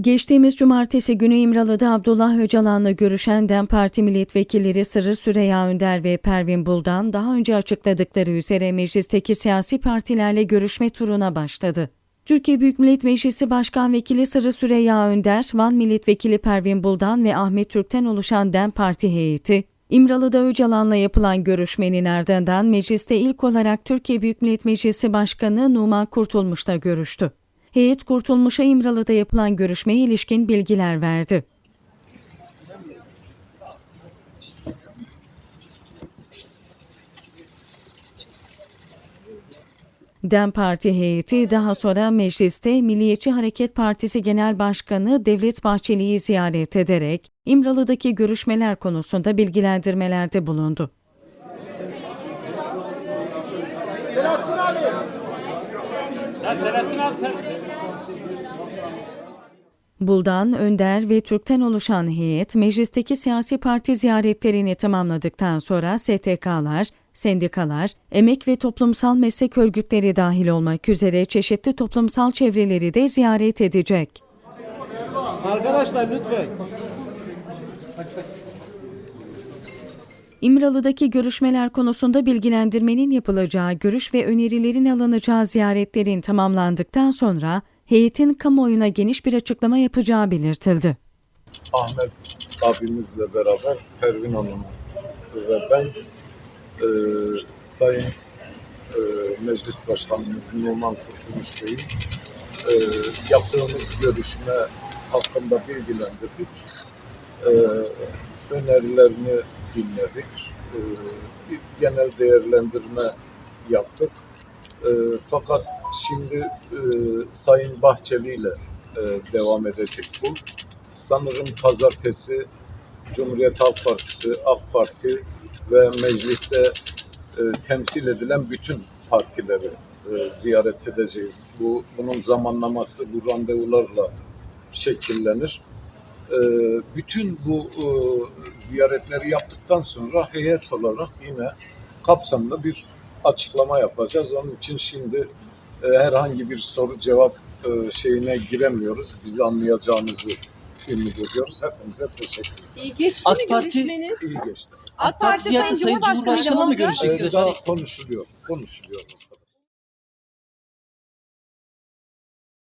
Geçtiğimiz cumartesi günü İmralı'da Abdullah Öcalan'la görüşen DEM Parti milletvekilleri Sırrı Süreyya Önder ve Pervin Buldan daha önce açıkladıkları üzere meclisteki siyasi partilerle görüşme turuna başladı. Türkiye Büyük Millet Meclisi Başkan Vekili Sırrı Süreyya Önder, Van Milletvekili Pervin Buldan ve Ahmet Türk'ten oluşan DEM Parti heyeti, İmralı'da Öcalan'la yapılan görüşmenin ardından mecliste ilk olarak Türkiye Büyük Millet Meclisi Başkanı Numan Kurtulmuş'la görüştü. Heyet Kurtulmuş'a İmralı'da yapılan görüşmeye ilişkin bilgiler verdi. DEM Parti heyeti daha sonra mecliste Milliyetçi Hareket Partisi Genel Başkanı Devlet Bahçeli'yi ziyaret ederek İmralı'daki görüşmeler konusunda bilgilendirmelerde bulundu. Buldan, Önder ve Türk'ten oluşan heyet meclisteki siyasi parti ziyaretlerini tamamladıktan sonra STK'lar, sendikalar, emek ve toplumsal meslek örgütleri dahil olmak üzere çeşitli toplumsal çevreleri de ziyaret edecek. Arkadaşlar lütfen. İmralı'daki görüşmeler konusunda bilgilendirmenin yapılacağı, görüş ve önerilerin alınacağı ziyaretlerin tamamlandıktan sonra heyetin kamuoyuna geniş bir açıklama yapacağı belirtildi. Ahmet abimizle beraber Pervin Hanım ve ben e, Sayın e, Meclis Başkanımız Numan Kurtuluş Bey'in e, yaptığımız görüşme hakkında bilgilendirdik. E, önerilerini dinledik. E, bir genel değerlendirme yaptık. E, fakat şimdi e, Sayın Bahçeli ile e, devam edecek bu sanırım pazartesi Cumhuriyet Halk Partisi, AK Parti ve mecliste e, temsil edilen bütün partileri ziyaret edeceğiz. Bu bunun zamanlaması bu randevularla şekillenir. E, bütün bu e, ziyaretleri yaptıktan sonra heyet olarak yine kapsamlı bir açıklama yapacağız. Onun için şimdi e, herhangi bir soru cevap e, şeyine giremiyoruz. Bizi anlayacağınızı ümit ediyoruz. Hepinize teşekkür ederim. İyi geçti AK mi Parti- görüşmeniz? İyi geçti. AK Parti Sayın Cumhurbaşkanı mı olacak? görüşeceksiniz Ee, efendim? daha konuşuluyor. Konuşuluyor.